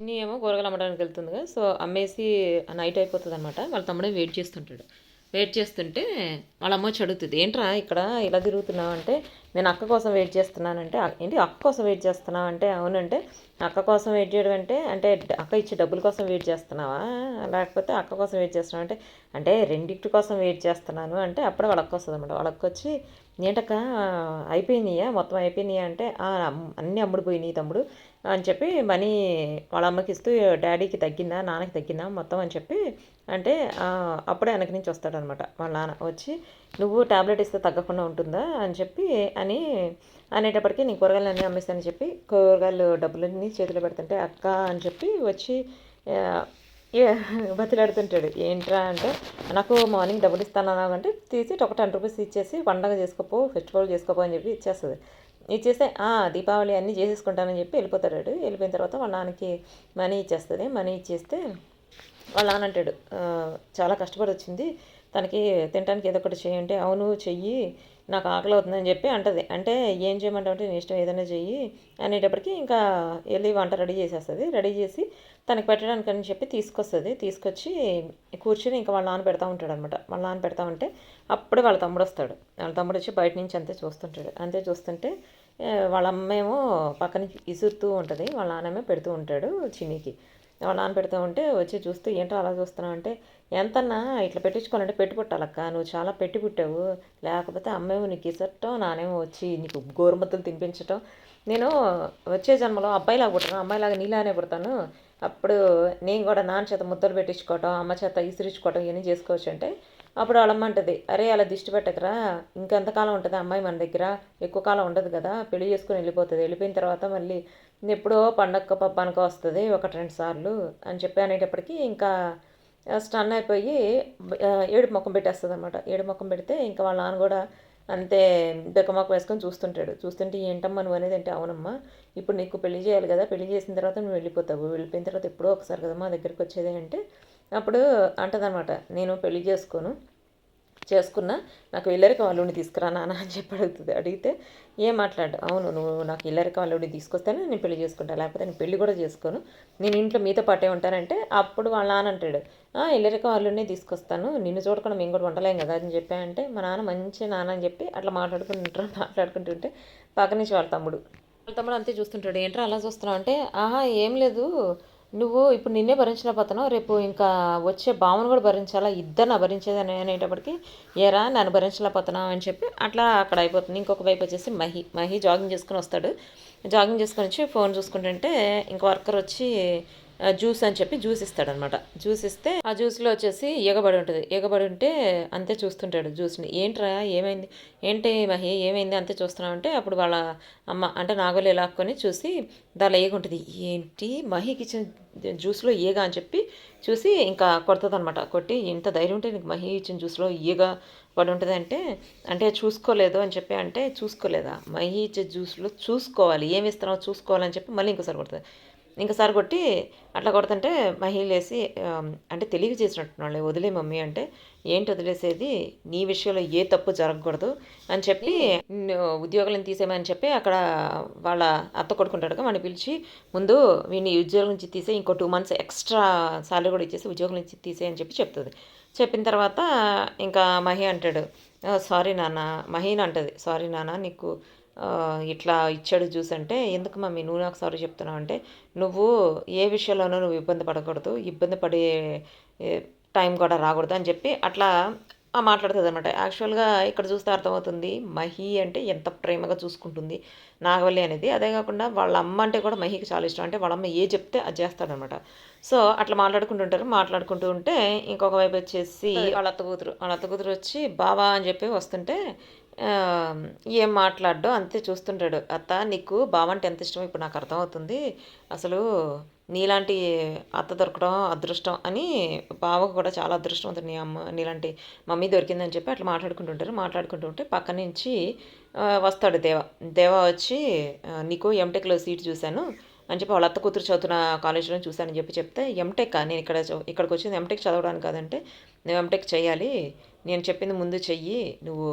చిన్ని ఏమో కూరగాయలు అమ్మడానికి వెళ్తుంది కదా సో అమ్మేసి నైట్ అయిపోతుంది అనమాట వాళ్ళ తమ్ముడే వెయిట్ చేస్తుంటాడు. వెయిట్ చేస్తుంటే వాళ్ళ అమ్మ వచ్చి అడుగుతుంది ఏంట్రా ఇక్కడ ఇలా తిరుగుతున్నావు అంటే నేను అక్క కోసం వెయిట్ చేస్తున్నానంటే ఏంటి అక్క కోసం వెయిట్ చేస్తున్నావు అంటే అవునంటే అక్క కోసం వెయిట్ చేయడం అంటే అంటే అక్క ఇచ్చే డబ్బుల కోసం వెయిట్ చేస్తున్నావా? లేకపోతే అక్క కోసం వెయిట్ చేస్తున్నావు అంటే అంటే రెండింటి కోసం వెయిట్ చేస్తున్నాను అంటే అప్పుడే వాళ్ళకి వస్తుంది అనమాట వాళ్ళకి వచ్చి ఏంటక్క అయిపోయినాయా? మొత్తం అయిపోయినాయా? అంటే అన్నీ అమ్ముడు పోయినాయి తమ్ముడు. అని చెప్పి మనీ వాళ్ళ అమ్మకి ఇస్తూ డాడీకి తగ్గిందా నాన్నకి తగ్గిందా మొత్తం అని చెప్పి అంటే అప్పుడే వెనక నుంచి వస్తాడనమాట. వాళ్ళ నాన్న వచ్చి నువ్వు టాబ్లెట్ ఇస్తే తగ్గకుండా ఉంటుందా అని చెప్పి అని అనేటప్పటికి నీ కూరగాయలు అన్నీ అమ్మేస్తానని చెప్పి కూరగాయలు డబ్బులన్నీ చేతిలో పెడుతుంటే అక్క అని చెప్పి వచ్చి బతిలాడుతుంటాడు. ఏంట్రా అంటే నాకు మార్నింగ్ డబ్బులు ఇస్తాను అంటే తీసి ఒక టెన్ రూపీస్ ఇచ్చేసి పండగ చేసుకోపో ఫెస్టివల్ చేసుకోపో అని చెప్పి ఇచ్చేస్తుంది. ఇచ్చేస్తే చేస్తే దీపావళి అన్నీ చేసేసుకుంటానని చెప్పి వెళ్ళిపోతాడు వెళ్ళిపోయిన తర్వాత వాళ్ళ నాన్నకి మనీ ఇచ్చేస్తుంది. మనీ ఇచ్చేస్తే వాళ్ళ నాన్న అంటాడు చాలా కష్టపడి వచ్చింది తనకి తినడానికి ఏదో ఒకటి చేయంటే అవును చెయ్యి. నాకు ఆకలి అవుతుందని చెప్పి అంటది. అంటే ఏం చేయమంటావు అంటే నీ ఇష్టం ఏదైనా చెయ్యి అనేటప్పటికి ఇంకా వెళ్ళి వంట రెడీ చేసేస్తుంది. రెడీ చేసి తనకి పెట్టడానికి అని చెప్పి తీసుకొస్తుంది. తీసుకొచ్చి కూర్చొని ఇంకా వాళ్ళ నాన్న పెడతా ఉంటాడు అనమాట వాళ్ళ నాన్న పెడతా ఉంటే అప్పుడే వాళ్ళ తమ్ముడు వస్తాడు వాళ్ళ తమ్ముడు వచ్చి బయట నుంచి అంతే చూస్తుంటాడు. అంతే చూస్తుంటే వాళ్ళ అమ్మేమో పక్కన ఇసురుతూ ఉంటుంది వాళ్ళ నాన్నేమో పెడుతూ ఉంటాడు చిన్నికి. వాళ్ళ నాన్న పెడుతూ ఉంటే వచ్చి చూస్తూ ఏంటో అలా చూస్తున్నావు? అంటే ఎంతన్నా ఇట్లా పెట్టించుకోవాలంటే పెట్టి పుట్టాలక్క నువ్వు చాలా పెట్టి పుట్టావు. లేకపోతే అమ్మేమో నీకు ఇసట్టం నానేమో వచ్చి నీకు గోరుమద్దలు తినిపించటం. నేను వచ్చే జన్మలో అబ్బాయిలాగా పుట్టాను అమ్మాయిలాగా నీలానే పుడతాను. అప్పుడు నేను కూడా నాన్న చేత ముద్దలు పెట్టించుకోవటం అమ్మ చేత ఇసిరించుకోవటం ఇవన్నీ చేసుకోవచ్చు అంటే అప్పుడు వాళ్ళమ్మ అరే అలా దిష్టి పెట్టకరా ఇంకెంతకాలం ఉంటుంది అమ్మాయి మన దగ్గర? ఎక్కువ కాలం ఉండదు కదా పెళ్ళి చేసుకుని వెళ్ళిపోతుంది. వెళ్ళిపోయిన తర్వాత మళ్ళీ ఎప్పుడో పండగ పబ్బానికో వస్తుంది ఒకటి రెండు సార్లు అని చెప్పి అనేటప్పటికీ ఇంకా స్టన్ అయిపోయి ఏడు ఏడుపు ముఖం పెట్టేస్తుంది అనమాట ఏడు ముఖం పెడితే ఇంకా వాళ్ళ నాన్న కూడా అంతే బెక్కమాకు వేసుకొని చూస్తుంటాడు. చూస్తుంటే ఏంటమ్మా నువ్వు అనేది? అంటే అవునమ్మా ఇప్పుడు నీకు పెళ్ళి చేయాలి కదా పెళ్ళి చేసిన తర్వాత నువ్వు వెళ్ళిపోతావు. వెళ్ళిపోయిన తర్వాత ఎప్పుడో ఒకసారి కదా మా దగ్గరికి వచ్చేది అంటే అప్పుడు అంటదనమాట నేను పెళ్ళి చేసుకోను చేసుకున్నా నాకు ఇల్లరికం అల్లుడిని తీసుకురా నాన్న అని చెప్పి అడుగుతుంది. అడిగితే ఏం మాట్లాడు అవును నువ్వు నాకు ఇల్లరికం అల్లుడిని తీసుకొస్తేనే నేను పెళ్ళి చేసుకుంటా లేకపోతే నేను పెళ్ళి కూడా చేసుకోను. నేను ఇంట్లో మీతో పాటే ఉంటానంటే అప్పుడు వాళ్ళ నాన్న అంటాడు "ఆ, ఇల్లరిక వాళ్ళునే తీసుకొస్తాను నిన్ను చూడకుండా మేము కూడా ఉండలేం కదా అని చెప్పానంటే మా నాన్న మంచి నాన్న అని చెప్పి అట్లా మాట్లాడుకుంటుంటారు మాట్లాడుకుంటుంటే పక్క నుంచి వాళ్ళ తమ్ముడు. వాళ్ళ తమ్ముడు అంతే చూస్తుంటాడు ఏంట్రా అలా చూస్తున్నావు? అంటే ఆహా ఏం లేదు నువ్వు ఇప్పుడు నిన్నే భరించలేకపోతున్నావు రేపు ఇంకా వచ్చే భావన కూడా భరించాలా? ఇద్దరిని భరించేది అని అనేటప్పటికి ఏరా నన్ను భరించలేకపోతున్నావు అని చెప్పి అట్లా అక్కడ అయిపోతుంది. ఇంకొక వైపు వచ్చేసి మహి మహి జాగింగ్ చేసుకుని వస్తాడు. జాగింగ్ చేసుకొని వచ్చి ఫోన్ చూసుకుంటుంటే ఇంకా వర్కర్ వచ్చి జ్యూస్ అని చెప్పి జ్యూస్ ఇస్తాడనమాట. జ్యూస్ ఇస్తే ఆ జ్యూస్లో వచ్చేసి ఎగబడి ఉంటుంది. ఎగబడి ఉంటే అంతే చూస్తుంటాడు జ్యూస్ని. ఏంట్రా ఏమైంది? ఏంటి మహి ఏమైంది? అంతే చూస్తున్నావు? అంటే అప్పుడు వాళ్ళ అమ్మ అంటే నాగోలు లాక్కొని చూసి దానిలో ఏగ ఉంటుంది. ఏంటి? మహికి ఇచ్చిన జ్యూస్లో ఏగ అని చెప్పి చూసి ఇంకా కొడుతుంది అనమాట కొట్టి ఇంత ధైర్యం ఉంటే నీకు మహి ఇచ్చిన జ్యూస్లో ఈగ పడి ఉంటుంది అంటే అంటే చూసుకోలేదు అని చెప్పి అంటే చూసుకోలేదా? మహి ఇచ్చే జ్యూస్లో చూసుకోవాలి. ఏమి ఇస్తున్నావు చూసుకోవాలని చెప్పి మళ్ళీ ఇంకోసారి కొడుతుంది. ఇంకసారి కొట్టి అట్లా కొడుతుంటే మహిళలేసి అంటే తెలివి చేసినట్టున్నాళ్ళే వదిలే మమ్మీ అంటే ఏంటి వదిలేసేది? నీ విషయంలో ఏ తప్పు జరగకూడదు? అని చెప్పి ఉద్యోగాలను తీసేయమని చెప్పి అక్కడ వాళ్ళ అత్త కొడుకుంటాడుగా వాడిని పిలిచి ముందు వీడిని ఉద్యోగం నుంచి తీసే ఇంకో టూ మంత్స్ ఎక్స్ట్రా సాలరీ కూడా ఇచ్చేసి ఉద్యోగం నుంచి తీసే అని చెప్పి చెప్తుంది. చెప్పిన తర్వాత ఇంకా మహి అంటాడు సారీ నాన్న మహీన్ అంటది సారీ నాన్న నీకు ఇట్లా ఇచ్చాడు జ్యూస్ అంటే ఎందుకు మమ్మీ నువ్వు నాకు సారీ చెప్తున్నావు? అంటే నువ్వు ఏ విషయంలోనూ నువ్వు ఇబ్బంది పడకూడదు ఇబ్బంది పడే టైం కూడా రాకూడదు అని చెప్పి అట్లా ఆ మాట్లాడుతుంది అనమాట యాక్చువల్గా ఇక్కడ చూస్తే అర్థమవుతుంది మహి అంటే ఎంత ప్రేమగా చూసుకుంటుంది నాగవల్లి అనేది. అదే కాకుండా వాళ్ళ అమ్మ అంటే కూడా మహికి చాలా ఇష్టం. అంటే వాళ్ళ అమ్మ ఏ చెప్తే అది చేస్తాడనమాట సో అట్లా మాట్లాడుకుంటుంటారు మాట్లాడుకుంటూ ఉంటే ఇంకొక వైపు వచ్చేసి వాళ్ళ అత్త కూతురు. వాళ్ళ అత్త కూతురు వచ్చి బావా అని చెప్పి వస్తుంటే ఏం మాట్లాడ్డో అంతే చూస్తుంటాడు. అత్త నీకు బావ అంటే ఎంత ఇష్టమో ఇప్పుడు నాకు అర్థమవుతుంది. అసలు నీలాంటి అత్త దొరకడం అదృష్టం అని బావకు కూడా చాలా అదృష్టం అవుతుంది నీ అమ్మ నీలాంటి మమ్మీ దొరికిందని చెప్పి అట్లా మాట్లాడుకుంటుంటారు మాట్లాడుకుంటుంటే పక్క నుంచి వస్తాడు దేవ. దేవ వచ్చి నీకు ఎంటెక్లో సీట్ చూశాను అని చెప్పి వాళ్ళ అత్త కూతురు చదువుతున్న కాలేజీలో చూశానని చెప్పి చెప్తే ఎంటెక్ నేను ఇక్కడ ఇక్కడికి వచ్చింది ఎంటెక్ చదవడానికి కాదంటే నువ్వు ఎంటెక్ చేయాలి నేను చెప్పింది ముందు చెయ్యి. నువ్వు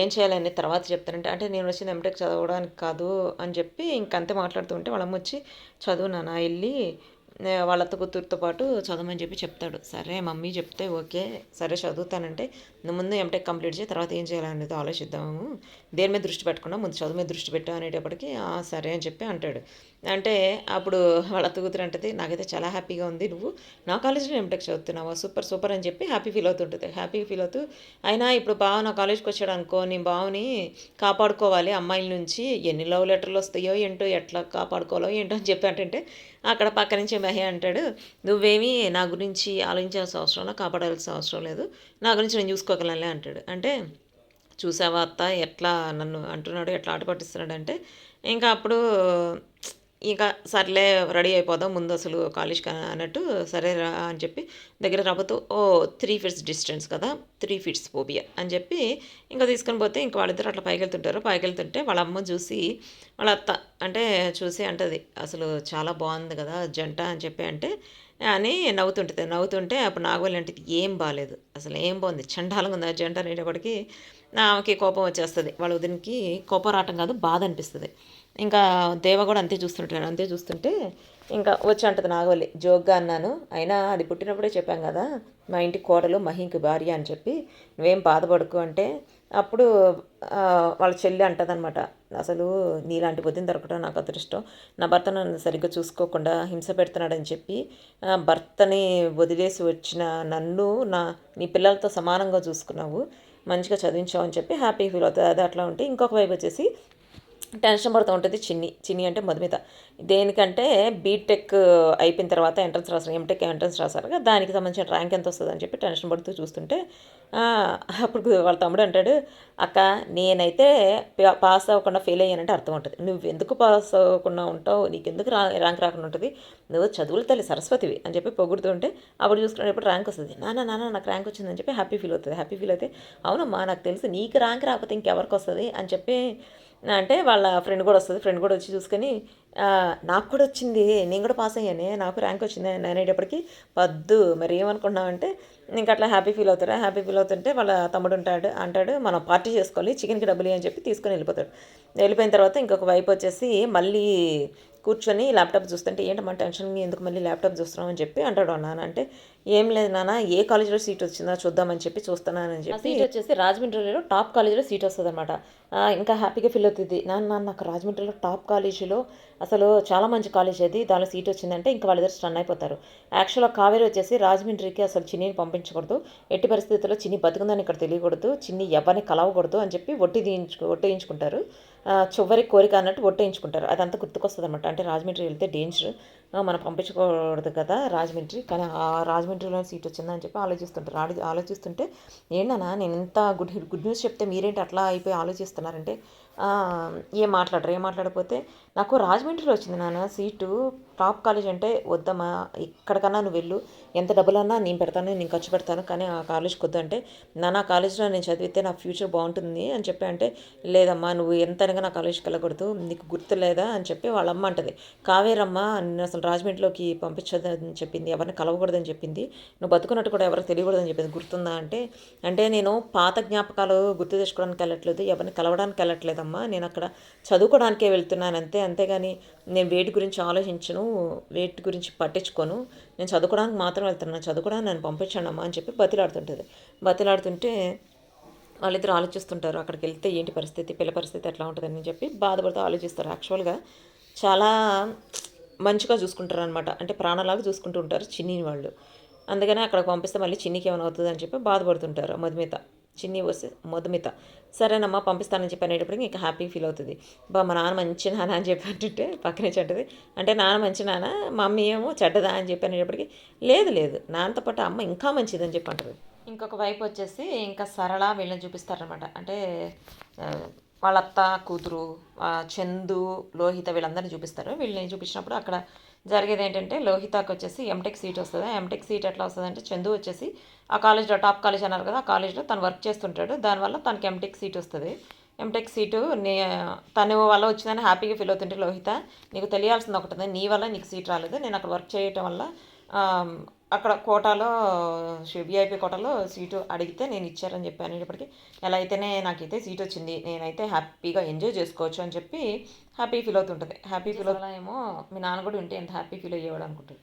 ఏం చేయాలని తర్వాత చెప్తానంటే అంటే నేను వచ్చింది ఎంటెక్ చదవడానికి కాదు అని చెప్పి ఇంకంతే మాట్లాడుతూ ఉంటే వాళ్ళమ్మ వచ్చి చదువు నాన్న వెళ్ళి వాళ్ళతో వాళ్ళ కూతురుతో పాటు చదవమని చెప్పి చెప్తాడు. సరే మమ్మీ చెప్తే ఓకే సరే చదువుతానంటే ముందు ఎంటెక్ కంప్లీట్ చేయి తర్వాత ఏం చేయాలనేది ఆలోచిద్దాము. దేని మీద దృష్టి పెట్టకుండా ముందు చదువు మీద దృష్టి పెట్టా అనేటప్పటికి సరే అని చెప్పి అంటాడు. అంటే అప్పుడు వాళ్ళ అత్త కూతురు అంటది నాకైతే చాలా హ్యాపీగా ఉంది నువ్వు నా కాలేజ్లో ఎంటెక్ చదువుతున్నావా? సూపర్ సూపర్ అని చెప్పి హ్యాపీ ఫీల్ అవుతుంటుంది. హ్యాపీ ఫీల్ అవుతూ అయినా ఇప్పుడు బావ నా కాలేజ్కి వచ్చాడు అనుకో నీ బావని కాపాడుకోవాలి అమ్మాయిల నుంచి ఎన్ని లవ్ లెటర్లు వస్తాయో ఏంటో ఎట్లా కాపాడుకోవాలో ఏంటో అని చెప్పి అంటే అక్కడ పక్క నుంచి మహి అంటాడు నువ్వేమీ నా గురించి ఆలోచించాల్సిన అవసరం కాపాడాల్సిన అవసరం లేదు నా గురించి నేను చూసుకోగలనులే అంటాడు. అంటే చూసావా అత్త ఎట్లా నన్ను అంటున్నాడు ఎట్లా ఆట పట్టిస్తున్నాడు అంటే ఇంకా అప్పుడు ఇంకా సర్లే రెడీ అయిపోదాం ముందు అసలు కాలేజ్కి అన్నట్టు సరే రా అని చెప్పి దగ్గర రాబోతూ ఓ త్రీ ఫీట్స్ డిస్టెన్స్ కదా త్రీ ఫీట్స్ పోబియా అని చెప్పి ఇంకా తీసుకొని పోతే ఇంకా వాళ్ళిద్దరు అట్లా పైకి వెళ్తుంటారు పైకి వెళ్తుంటే వాళ్ళ అమ్మ చూసి వాళ్ళ అత్త అంటే చూసి అంటది అసలు చాలా బాగుంది కదా జంట అని చెప్పి అంటే అని నవ్వుతుంటుంది. నవ్వుతుంటే అప్పుడు నాగవల్లి అంటే ఏం బాగాలేదు అసలు ఏం బాగుంది చండాలంగా ఉంది ఆ జంట అనేటప్పటికి ఆమెకి కోపం వచ్చేస్తుంది. వాళ్ళ వదినికి కోపం రావటం కాదు బాధ అనిపిస్తుంది. ఇంకా దేవ కూడా అంతే చూస్తుంటాడు. అంతే చూస్తుంటే ఇంకా వచ్చి అంటది నాగవల్లి. జోక్గా అన్నాను. అయినా అది పుట్టినప్పుడే చెప్పాం కదా మా ఇంటి కోడలు మహింకి భార్య అని చెప్పి నువ్వేం బాధపడుకు అంటే అప్పుడు వాళ్ళ చెల్లి అంటదనమాట అసలు నీలాంటి బుద్ధిని దొరకడం నాకు అదృష్టం. నా భర్త నన్ను సరిగ్గా చూసుకోకుండా హింస పెడుతున్నాడని చెప్పి భర్తని వదిలేసి వచ్చిన నన్ను నా నీ పిల్లలతో సమానంగా చూసుకున్నావు. మంచిగా చదివించావు అని చెప్పి హ్యాపీ ఫీల్ అవుతుంది. అది అట్లా ఉంటే ఇంకొక వైపు వచ్చేసి టెన్షన్ పడుతూ ఉంటుంది చిన్ని. చిన్ని అంటే మధుమిత. దేనికంటే బీటెక్ అయిపోయిన తర్వాత ఎంట్రన్స్ రాశారు. ఎంటెక్ ఎంట్రన్స్ రాశారు కదా దానికి సంబంధించిన ర్యాంక్ ఎంత వస్తుందని చెప్పి టెన్షన్ పడుతూ చూస్తుంటే అప్పుడు వాళ్ళ తమ్ముడు అంటాడు అక్క నేనైతే పాస్ అవ్వకుండా ఫెయిల్ అయ్యానంటే అర్థం ఉంటుంది. నువ్వు ఎందుకు పాస్ అవ్వకుండా ఉంటావు? నీకు ఎందుకు రా ర్యాంక్ రాకుండా ఉంటుంది? నువ్వు చదువులు తల్లి సరస్వతివి అని చెప్పి పొగుడుతుంటే అప్పుడు చూసుకునేటప్పుడు ర్యాంక్ వస్తుంది. నాన్న నాన్న నాకు ర్యాంక్ వచ్చిందని చెప్పి హ్యాపీ ఫీల్ అవుతుంది. హ్యాపీ ఫీల్ అయితే అవునమ్మా నాకు తెలుసు నీకు ర్యాంక్ రాకపోతే ఇంకెవరికి వస్తుంది? అని చెప్పి అంటే వాళ్ళ ఫ్రెండ్ కూడా వస్తుంది ఫ్రెండ్ కూడా వచ్చి చూసుకొని నాకు కూడా వచ్చింది నేను కూడా పాస్ అయ్యానే నాకు ర్యాంక్ వచ్చింది అని అనేటప్పటికి వద్దు మరి ఏమనుకున్నామంటే ఇంక ఇంకా అట్లా హ్యాపీ ఫీల్ అవుతారా? హ్యాపీ ఫీల్ అవుతుంటే వాళ్ళ తమ్ముడు ఉంటాడు అంటాడు మనం పార్టీ చేసుకోవాలి చికెన్కి డబ్బులు అని చెప్పి తీసుకొని వెళ్ళిపోతాడు. వెళ్ళిపోయిన తర్వాత ఇంకొక వైపు వచ్చేసి మళ్ళీ కూర్చొని ల్యాప్టాప్ చూస్తుంటే ఏంటమ్మా టెన్షన్ ఎందుకు మళ్ళీ ల్యాప్టాప్ చూస్తున్నాం అని చెప్పి అంటాడు నాన్న అంటే ఏం లేదు నాన్న ఏ కాలేజీలో సీట్ వచ్చిందో చూద్దామని చెప్పి చూస్తున్నానని చెప్పి సీట్ వచ్చేసి రాజమండ్రిలో టాప్ కాలేజీలో సీట్ వస్తుంది అనమాట ఇంకా హ్యాపీగా ఫీల్ అవుతుంది. నాన్న నాకు రాజమండ్రిలో టాప్ కాలేజీలో అసలు చాలా మంచి కాలేజ్ అది దానిలో సీట్ వచ్చిందంటే ఇంకా వాళ్ళిద్దరు స్టన్ అయిపోతారు. యాక్చువల్గా కావేరి వచ్చేసి రాజమండ్రికి అసలు చిన్నీని పంపించకూడదు. ఎట్టి పరిస్థితుల్లో చిన్ని బతుకుందని ఇక్కడ తెలియకూడదు. చిన్ని ఎవరిని కలవకూడదు అని చెప్పి ఒట్టి ఒట్టేయించుకుంటారు ఆ, చివరి కోరిక అన్నట్టు ఒట్టేయించుకుంటారు. అదంతా గుర్తుకొస్తుంది అనమాట అంటే రాజమండ్రి వెళ్తే డేంజర్ మనం పంపించకూడదు కదా రాజమండ్రి. కానీ ఆ రాజమండ్రిలో సీట్ వచ్చిందని చెప్పి ఆలోచిస్తుంటారు. ఆలో ఆలోచిస్తుంటే ఏంటన్నా నేను ఇంత గుడ్ గుడ్ న్యూస్ చెప్తే మీరేంటి అట్లా అయిపోయి ఆలోచిస్తున్నారంటే ఏం మాట్లాడరు. ఏం మాట్లాడకపోతే నాకు రాజమండ్రిలో వచ్చింది నాన్న సీటు టాప్ కాలేజ్ అంటే వద్దమ్మా ఎక్కడికన్నా నువ్వు వెళ్ళు. ఎంత డబ్బులన్నా నేను పెడతాను నేను ఖర్చు పెడతాను కానీ ఆ కాలేజ్కి వద్దు అంటే నాన్న కాలేజ్లో నేను చదివితే నా ఫ్యూచర్ బాగుంటుంది అని చెప్పి అంటే లేదమ్మా నువ్వు ఎంతనగా నా కాలేజ్కి వెళ్ళకూడదు నీకు గుర్తు లేదా అని చెప్పి వాళ్ళ అమ్మ అంటది. కావేరమ్మ నేను అసలు రాజమండ్రిలోకి పంపించదని చెప్పింది ఎవరిని కలవకూడదని చెప్పింది నువ్వు బతుకున్నట్టు కూడా ఎవరికి తెలియకూడదని చెప్పింది గుర్తుందా అంటే అంటే నేను పాత జ్ఞాపకాలు గుర్తు తెచ్చుకోవడానికి వెళ్ళట్లేదు ఎవరిని కలవడానికి వెళ్ళట్లేదమ్మా నేను అక్కడ చదువుకోవడానికే వెళ్తున్నాను అంతే అంతేగాని నేను వేటి గురించి ఆలోచించను వేటి గురించి పట్టించుకోను. నేను చదువుకోవడానికి మాత్రం వెళ్తాను. చదువుకోవడానికి నన్ను పంపించండి అమ్మా అని చెప్పి బతిలాడుతుంటుంది. బతిలాడుతుంటే వాళ్ళిద్దరు ఆలోచిస్తుంటారు అక్కడికి వెళ్తే ఏంటి పరిస్థితి పిల్ల పరిస్థితి ఎట్లా ఉంటుందని చెప్పి బాధపడుతూ ఆలోచిస్తారు. యాక్చువల్గా చాలా మంచిగా చూసుకుంటారు అనమాట అంటే ప్రాణలాగా చూసుకుంటూ ఉంటారు చిన్ని వాళ్ళు అందుకనే అక్కడ పంపిస్తే మళ్ళీ చిన్నికి ఏమైనా అవుతుంది అని చెప్పి బాధపడుతుంటారు మధుమిత. చిన్ని వస్తే మధుమిత. సరేనమ్మా పంపిస్తానని చెప్పి అనేటప్పటికి ఇంకా హ్యాపీ ఫీల్ అవుతుంది. బా మా నాన్న మంచి నాన్న అని చెప్పి అంటుంటే పక్కనే చెడ్డది. అంటే నాన్న మంచి నాన్న మమ్మీ ఏమో చెడ్డదా అని చెప్పి అనేటప్పటికి లేదు లేదు నాన్నతో పాటు అమ్మ ఇంకా మంచిదని చెప్పి అంటారు ఇంకొక వైపు వచ్చేసి ఇంకా సరళ వీళ్ళని చూపిస్తారనమాట అంటే వాళ్ళత్త వాళ్ళ అత్త కూతురు చందు లోహిత వీళ్ళందరినీ చూపిస్తారు. వీళ్ళని చూపించినప్పుడు అక్కడ జరిగేది ఏంటంటే లోహితాకి వచ్చేసి ఎంటెక్ సీట్ వస్తుంది. ఎంటెక్ సీట్ ఎట్లా వస్తుందంటే చందు వచ్చేసి ఆ కాలేజ్లో టాప్ కాలేజ్ అన్నారు కదా ఆ కాలేజ్లో తను వర్క్ చేస్తుంటాడు. దానివల్ల తనకి ఎంటెక్ సీట్ వస్తుంది. ఎంటెక్ సీటు నీ తను వల్ల వచ్చిందని హ్యాపీగా ఫీల్ అవుతుంటే లోహిత నీకు తెలియాల్సింది ఒకటి నీ వల్ల నీకు సీట్ రాలేదు. నేను అక్కడ వర్క్ చేయటం వల్ల అక్కడ కోటాలో విఐపి కోటాలో సీటు అడిగితే నేను ఇచ్చారని చెప్పి అనేటప్పటికి ఎలా అయితేనే నాకైతే సీట్ వచ్చింది. నేనైతే హ్యాపీగా ఎంజాయ్ చేసుకోవచ్చు అని చెప్పి హ్యాపీ ఫీల్ అవుతుంటుంది. హ్యాపీ ఫీల్ అవుతా ఏమో మీ నాన్న కూడా ఉంటే ఎంత హ్యాపీ ఫీల్ అయ్యేవాడు అనుకుంటుంది.